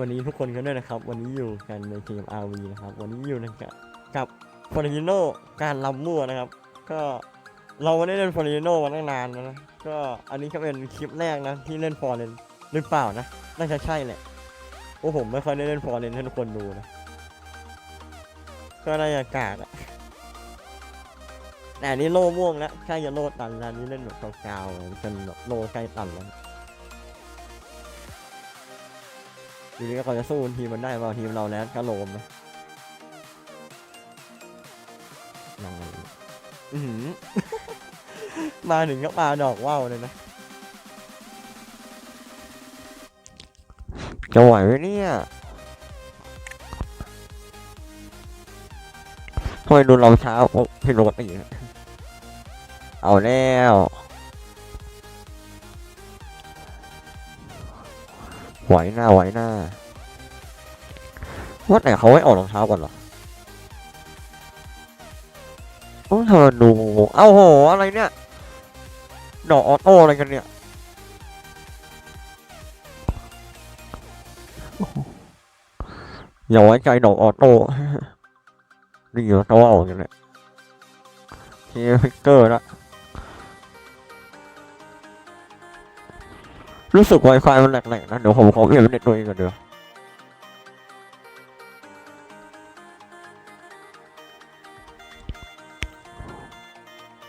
วัสดีทุกคนกันด้วยนะครับ วันนี้อยู่กันในเกม RV นะครับ วันนี้อยู่ในกับกับฟอร์นิโนการลำมั่วนะครับ ก็เราไม่ได้เล่นฟอร์นิโนมาตั้งนานแล้วนะก็อันนี้ก็เป็นคลิปแรกนะที่เล่นฟอร์เรนหรือเปล่านะน่าจะใช่แหละโอ้ผมไม่ค่อยได้เล่นฟอร์เรนให้ทุกคนดูนะก็น่าจะกากอะแต่อันนี้โล่ม่วงแล้วใกล้จะโล่ตันแล้วนี่เล่นแบบกาวๆจนโล่ใกล้ตันแล้ว ทีนี้ก็จะสู้ทีมมันได้เปล่าทีมเราแล้วก็โลมนะยังไงอื้อหือมาถึงก็ปาดอกว่าวเลยนะจะไหวไหมเนี่ยทำไมดูเราช้าโอ้พี่โรถอีกนะเอาแล้ว ไหวหน้าไหวหน้าว่าแต่เขาให้ออกรองเท้าก่อนเหรอโอ้เธอดูเอ้าโห อะไรเนี่ย ดอกออโต้อะไรกันเนี่ย อย่าไว้ใจดอกออโต้นี่อยู่ตัวออกอย่างเนี้ยเฮียฟิกเกอร์ละ รู้สึก Wi-Fi มันแหลกๆนะเดี๋ยวผมขอเปลี่ยนเป็นเน็ตตัวเองก่อนเดี๋ยว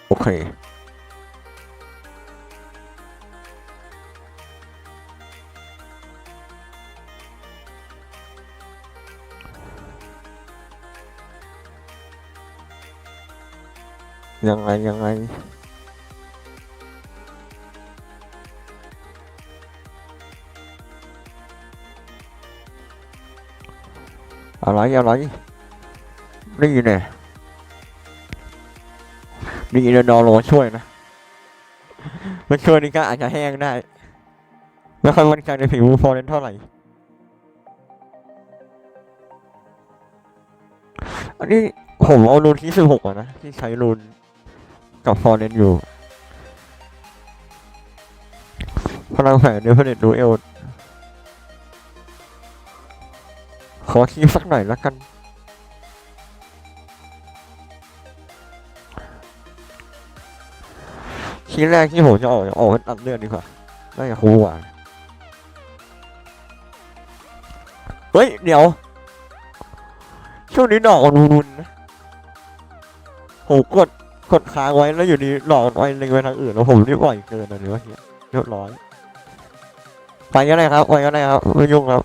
โอเคยังไงยังไง อะไรอะไร นี่เนี่ยนี่เดนอรอช่วยนะมันช่วยนี่ก็อาจจะแห้งได้ไม่ค่อยมั่นใจในผิวฟอร์เรนเท่าไหร่ อันนี้ผมเอารูนที่สิบหกนะ ที่ใช้รูนกับฟอร์เรนอยู่พลังแฝงเดฟเนตดูเอล ขอคีบสักหน่อยแล้วกัน ทีแรกที่ผมจะออกออกให้ตัดเลือดดีกว่าน่าจะคุ้มกว่าเฮ้ย เดี๋ยว ช่วงนี้ดอกมันรุนนะผมกดกดค้างไว้แล้วอยู่ดีดอกมันไปเล็งไปทางอื่นแล้วผมรีบปล่อยเกินอะไรวะเนี่ยเรียบร้อยไปก็ได้ครับไปก็ได้ครับไม่ยุ่งครับ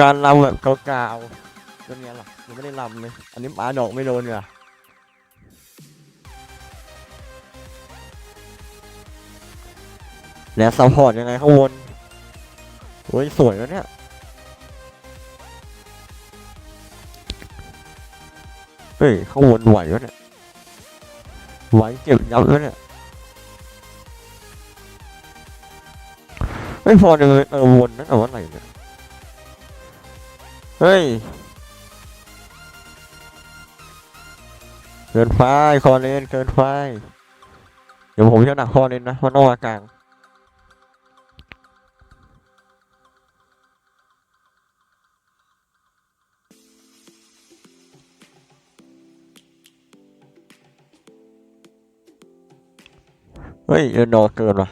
การลำแบบกาวๆเป็นไงล่ะยังไม่ได้ลำเลย อันนี้ปลาดอกไม่โดนเลยแล้วซัพพอร์ตยังไงข้างบนโอ้ยสวยแล้วเนี่ยเฮ้ยข้างบนไหววะเนี่ยไหวเก็บยับแล้วเนี่ยไม่พอเลยเออวนนั่นเอาว่าอะไรเนี่ย เฮ้ย เกินไฟคอเลนเกินไฟ เดี๋ยวผมจะหนักคอเลนนะมันต้องมากลางเฮ้ยเดินดอเกินว่ะ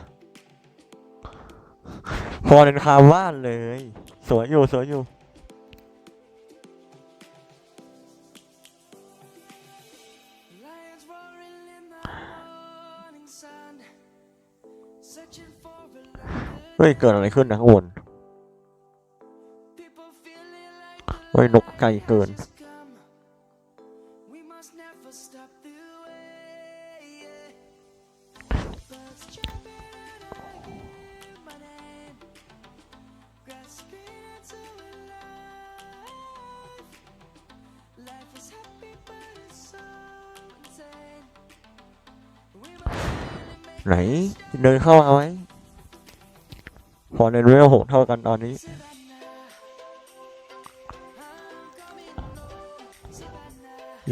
พอเลนคาบ้านเลย สวยอยู่ สวยอยู่ เฮ้ย เกิดอะไรขึ้นนะข้างบนเฮ้ยนกไก่เกิน ไหน เดินเข้ามาไหมพอเลนเวลหกเท่ากันตอนนี้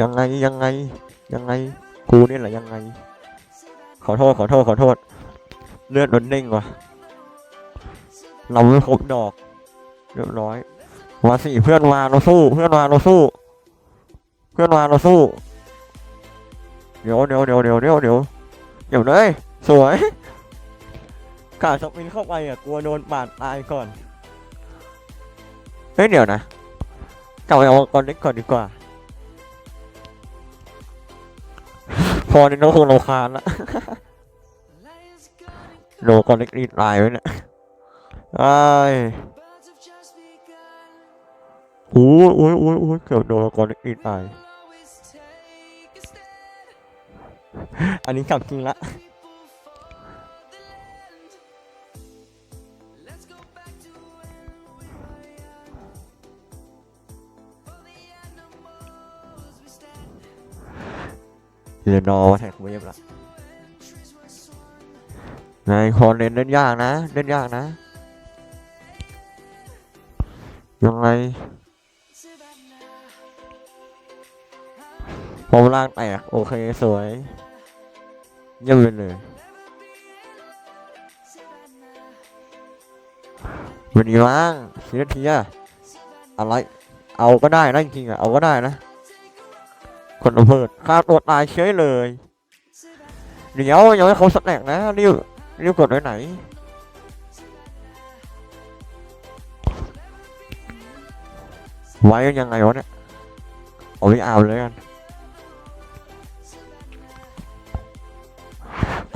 ยังไงยังไง ยังไง กูนี่แหละยังไง ขอโทษขอโทษขอโทษ เลือดมันเด้งว่ะ เราไม่ครบดอกเรียบร้อยมาสิเพื่อนมาเราสู้ เพื่อนมาเราสู้ เพื่อนมาเราสู้ เดี๋ยวเดี๋ยวเดี๋ยวเดี๋ยวเดี๋ยวเดี๋ยวเดี๋ยวเลยสวย กาสปินเข้าไปอะกลัวโดนบาดตายก่อน เฮ้ยเดี๋ยวนะกลับไปเอาก่อนเล็กก่อนดีกว่า พอนี่น้องคงรำคาญละโดนก่อนเล็กรีดลายไว้เนี่ยไอ้โอ้ยโอ้ยโอ้ยโอ้ยเกือบโดนก่อนเล็กรีดลาย อันนี้กลับจริงละ เรียนนอแท็กเวฟละ To when trees were swung. นายคอนเล่นเล่นยากนะ เล่นยากนะ ยังไง Savannah. ผมล่างแตกโอเค สวยเยี่ยมไปเลยวันนี้ว่างสินทีอะอะไร เอาก็ได้นะจริงๆอะเอาก็ได้นะ คนอำเภอฆ่าตัวตายเฉยเลย เดี๋ยวยังให้เขาสแต็กนะรีบรีบกดไว้ไหนไว้ยังไงวะเนี่ยเอาไว้เอาเลยกัน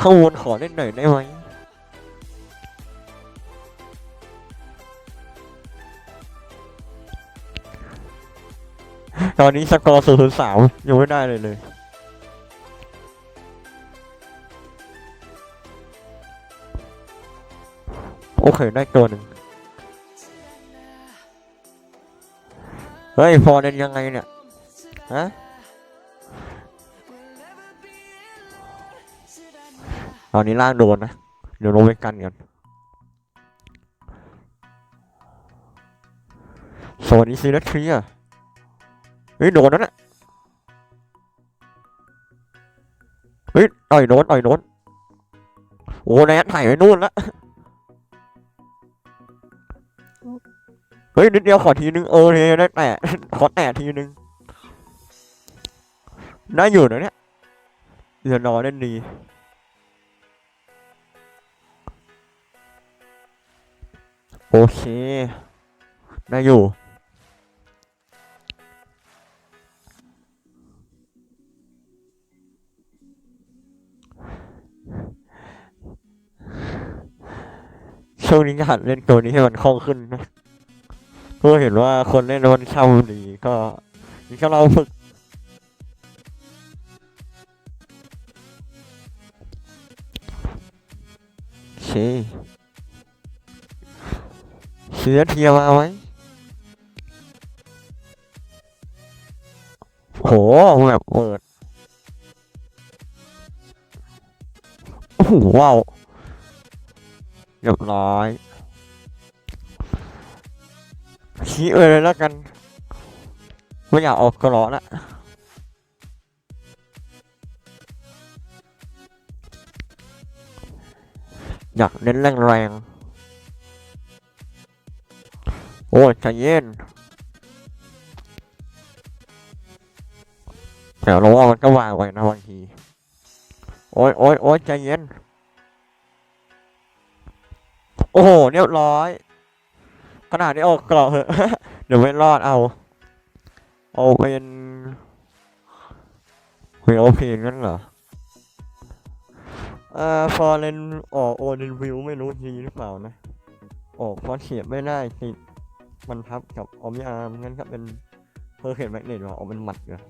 ข้างบนขอเล่นหน่อยได้ไหม ตอนนี้สกอร์ศูนย์สามยังไม่ได้เลยเลย โอเค ได้ตัวหนึ่งเฮ้ย พอเล่นยังไงเนี่ย ฮะตอนนี้ล่างโดนนะ เดี๋ยวลงไปกันกันสวัสดีซีนัททรีอะ เฮ้ยโดนนั่นแหละเฮ้ยต่อยโดนต่อยโดนโอ้แนทถ่ายไปนู่นละเฮ้ยนิดเดียวขอทีนึงเออเนี่ยได้แตะขอแตะทีนึงได้อยู่นะเนี่ยเดี๋ยวนอนเล่นดีโอเคได้อยู่ ช่วงนี้ก็หัดเล่นตัวนี้ให้มันคล่องขึ้นนะเพราะเห็นว่าคนเล่นวมันเข้าดีก็นี่ก็เราฝึกเคเสือเทียมาไหมโหแบบเปิดโอ้โหว้าว เรียบร้อยชี้เออเลยแล้วกัน ไม่อยากออกกระหลอละอยากเน้นแรงแรง โอ้ยใจเย็นแต่เราว่ามันก็วางไว้นะบางที โอ้ยโอ้ยโอ้ยใจเย็น อ้โหเรียบร้อยขนาดนี้ออกกรอบเหอะเดี๋ยวไม่รอดเอา เอาเป็นเวลเพลงนั่นเหรอเอ่อฟอร์เรนออกโอเดนวิวไม่รู้ทีหรือเปล่านะ ออกฟอร์เฉียบไม่ได้ติดมันทับกับออมยามงั้นก็เป็นเพอร์เคนแมกเนตว่ะออกเป็นหมัดเหรอ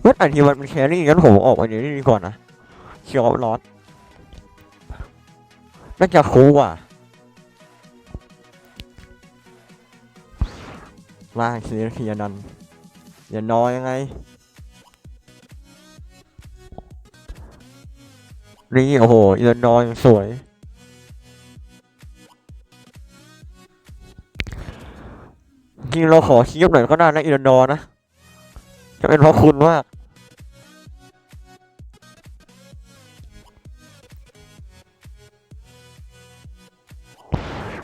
เมื่อไหร่ที่มันเป็นแครี่งั้นผมออกอันนี้ดีกว่านะเชียร์ลอส น่าจะคูลกว่าล่างซีเคียนันอย่านอยยังไงนี่โอ้โหอีนอยยังสวยจริงเราขอคลิปหน่อยก็ได้นะอีนอนะ จะเป็นเพราะคุณมาก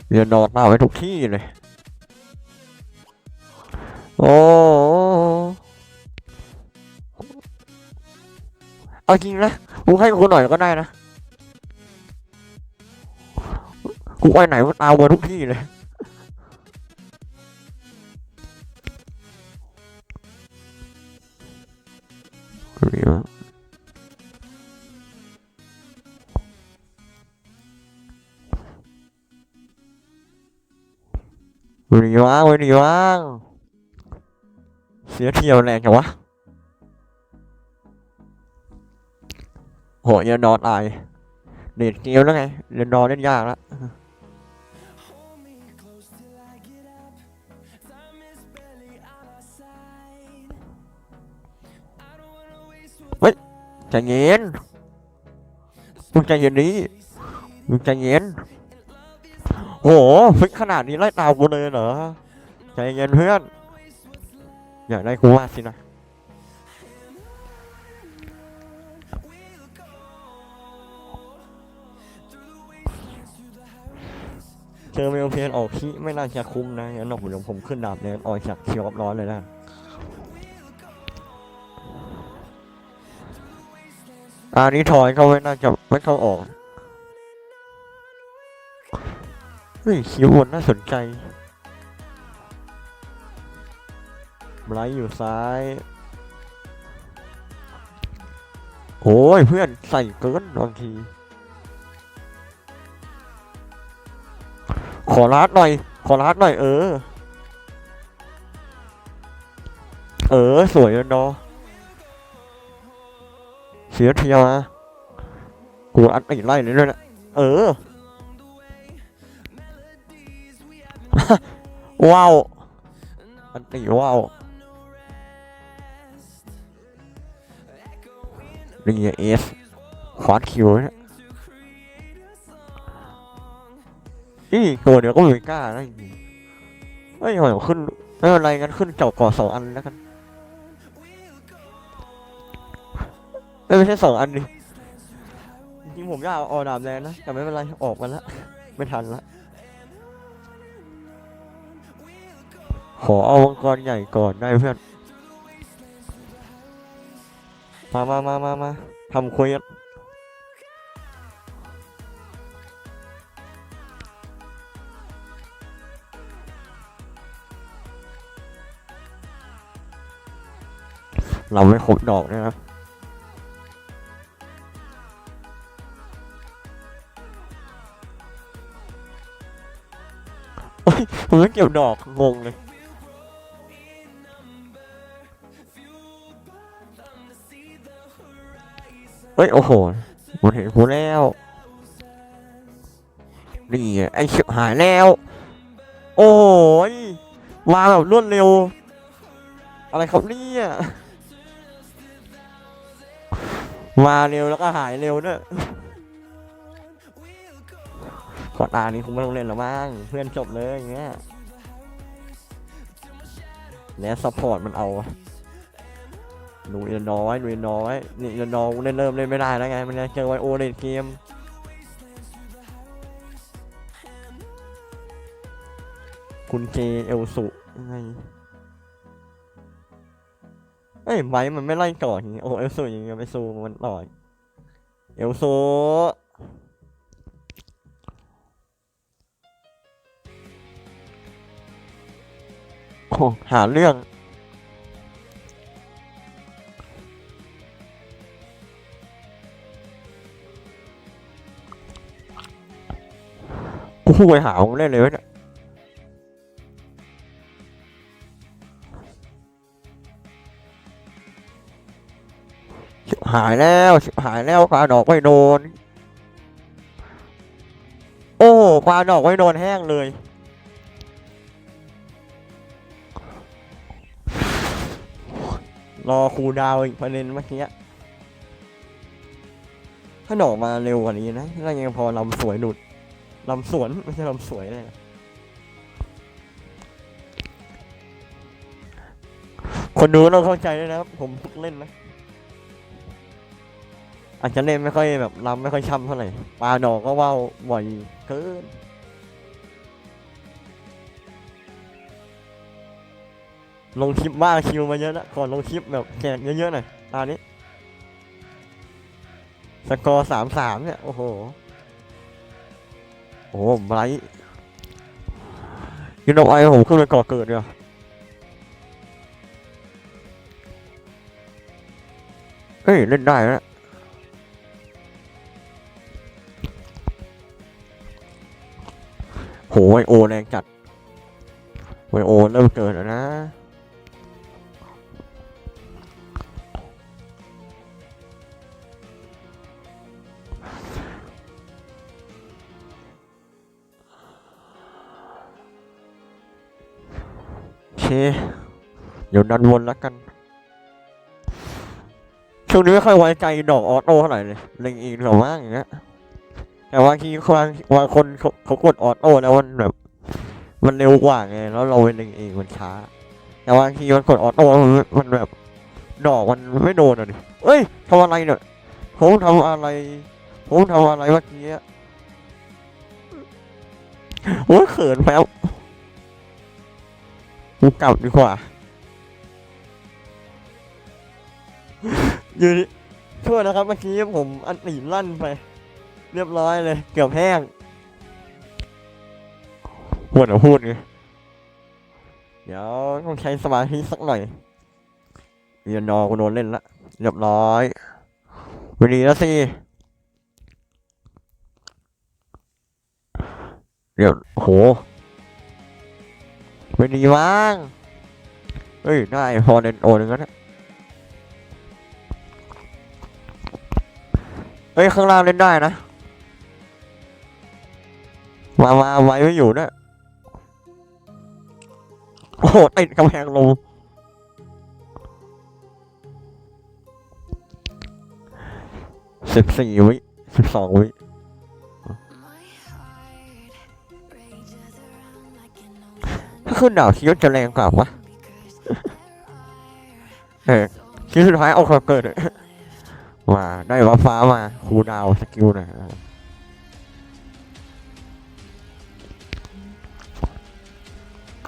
เรียนนอนมาไว้ทุกที่เลย โอ้เอาจริงนะกูให้กูหน่อยก็ได้นะ กูไปไหนมันเอามาทุกที่เลย วันนี้ว่างวันนี้ว่างเสียเที่ยวแรงจังวะโหยังนอนตายเน็ตเกมแล้วไงเรียนนอนเล่นยากแล้ว Hold me close till I get up. Time is barely on our side. I don't wanna waste what's ใจเย็นมึงใจเย็นนี้มึงใจเย็น โหฟิกขนาดนี้ไล่ตามกูเลยเหรอ ใจเย็นเพื่อน อยากได้กูว่าสินะ เจอเมลเพนออกที่ไม่น่าจะคุ้มนะงั้นเดี๋ยวผมขึ้นดาบเลยออกจากเคียวร้อนเลยนะอันนี้ถอยก็ไม่น่าจะไม่เข้าออก เฮ้ยคิวบนน่าสนใจไบรท์อยู่ซ้าย โอ้ยเพื่อนใส่เกินบางที ขอรัดหน่อย ขอรัดหน่อยเออ เออ สวยแล้วเนาะเสียเทียวะกูอัดอีไล่เลยด้วยนะ เออ ว้าวอันตีว้าวนี่ไงเอสขวานคิวเนี่ยนี่ตัวเดียวก็ไม่กล้านะจริงๆเฮ้ยหอยขึ้นไม่เป็นไรกันขึ้นเจ้าก่อสองอันแล้วกันไม่ใช่สองอันดิจริงผมอยากเอาอดาบแดงนะแต่ไม่เป็นไรออกมาแล้วไม่ทันละ ขอเอามังกรใหญ่ก่อนได้เพื่อน มามามามามาทำคุยกันเราไม่ครบดอกนะครับผมไม่เก็บดอก งงเลย เฮ้ยโอ้โหมันเห็นกูแล้วนี่ไงไอชิบหายแล้ว โอ้ยมาแบบรวดเร็ว อะไรครับเนี่ยมาเร็วแล้วก็หายเร็วด้วยขอตานี้คงไม่ต้องเล่นแล้วมั้งเพื่อนจบเลยอย่างเงี้ยแล้วซัพพอร์ตมันเอา หนูอินน้อยหนูอินน้อยนี่อินน้อยเล่นเริ่มเล่นไม่ได้แล้วไงมันเจอไวโอในเกมคุณเจเอลสุยังไงเอ้ยไม้มันไม่ไล่ก่อนอย่างงี้โอ้เอลสุยังไงไปซูมันต่อยเอลสุหาเรื่อง กูไปหาของเล่นเลยวะเนี่ยชิบหายแล้วชิบหายแล้วกวาดอกไม่โดน โอ้กวาดอกไม่โดนแห้งเลยรอครูดาวอีกประเด็นเมื่อกี้ถ้าดอกมาเร็วกว่านี้นะแล้วยังพอลำสวยหนุด ลำสวนไม่ใช่ลำสวยเลยคนดูต้องเข้าใจด้วยนะครับ ผมฝึกเล่นนะ อาจจะเล่นไม่ค่อยแบบลำไม่ค่อยช้ำเท่าไหร่ปลาดอกก็ว่าวบ่อยเกินลงคลิปบ้างคิวมาเยอะนะก่อนลงคลิปแบบแจกเยอะๆหน่อยตอนนี้ สกอร์สามสามเนี่ย โอ้โห โอ้ไบรท์ยินดอไอผมขึ้นไปก่อเกิดเดียเฮ้ย เล่นได้แล้วโหไวโอแรงจัดไวโอเริ่มเกิดแล้วนะ เคเดี๋ยวดันวนแล้วกัน ช่วงนี้ไม่ค่อยไว้ใจดอกออโต้เท่าไหร่เลยเล็งเองหรอว่าอย่างเงี้ย แต่ว่าทีบางบางคนเขากดออโต้แล้วมันแบบ มันเร็วกว่าไง แล้วเราไปเล็งเองมันช้า แต่บางทีมันกดออโต้มันแบบ ดอกมันไม่โดนอะดิเอ้ยทำอะไรเนี่ยผมทำอะไร ผมทำอะไรเมื่อกี้อะโอ้ยเขินแป๊บ กูกลับดีกว่า อยู่นี่โทษนะครับเมื่อกี้ผมอันตีลั่นไป เรียบร้อยเลย เกือบแห้งพูดอะพูดไงเดี๋ยวต้องใช้สมาธิสักหน่อยเรียนนอกูโดนเล่นละเรียบร้อยวันนี้แล้วสิเดี๋ยวโห ไม่ดีมั้งเฮ้ยได้พอเดนโอนึงแล้วนะเฮ้ย ข้างล่างเล่นได้นะ มามาไว้ไม่อยู่นะโอ้โหติดกำแพงลงสิบสี่วิสิบสองวิ ถ้าขึ้นดาวคิว่าจะแรงกว่าวะเออคิดสุดท้ายเอาความเกิดมาได้ฟ้าฟ้ามาคูดาวสกิลนะ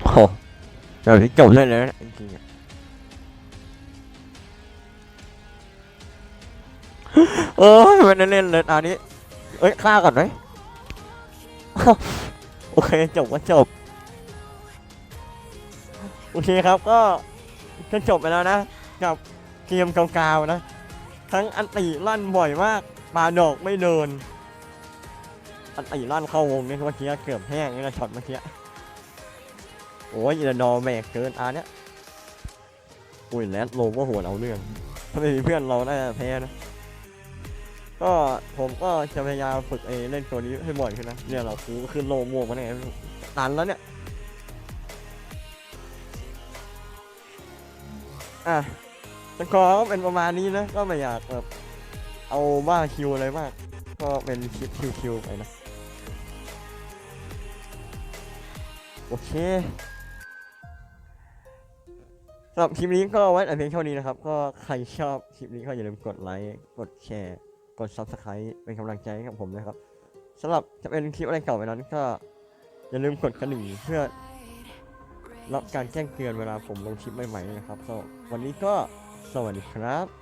โอ้โหเดี๋ยวที่จบเลยเลยนะจริงๆอะเอ้ยม่ได้เล่นเลยตอนนี้ เอ้ยฆ่าก่อนไหมโอเคจบก็จบ โอเคครับก็ก็จบไปแล้วนะ กับเกมเก่าๆนะ ทั้งอันติลั่นบ่อยมากปาดอกไม่เดิน อันติลั่นเข้าวงนี่เมื่อกี้เกือบแห้งนี่นะช็อตเมื่อกี้โอ้ยอินดอร์แมกเกินอันเนี้ยอุ้ยแลนด์โลก็โหดเอาเรื่องถ้าไม่มีเพื่อนเราน่าจะแพ้นะ ก็ผมก็จะพยายามฝึกเอเล่นตัวนี้ให้บ่อยขึ้นนะ เนี่ยเราคูขึ้นโลม่วงมาเนี่ยตันแล้วเนี่ย อะสกอร์ก็เป็นประมาณนี้นะ ก็ไม่อยากแบบเอาบ้าคิวอะไรมาก ก็เป็นคลิปคิวๆไปนะ โอเคสำหรับคลิปนี้ก็ไว้แต่เพียงเท่านี้นะครับ ก็ใครชอบคลิปนี้ก็อย่าลืมกดไลค์ กดแชร์ กด subscribe เป็นกำลังใจให้กับผมนะครับสำหรับจะเป็นคลิปอะไรเก่าไปนั้นก็ อย่าลืมกดกระดิ่งเพื่อ รับการแจ้งเตือนเวลาผมลงคลิปใหม่ๆนะครับก็วันนี้ก็สวัสดีครับ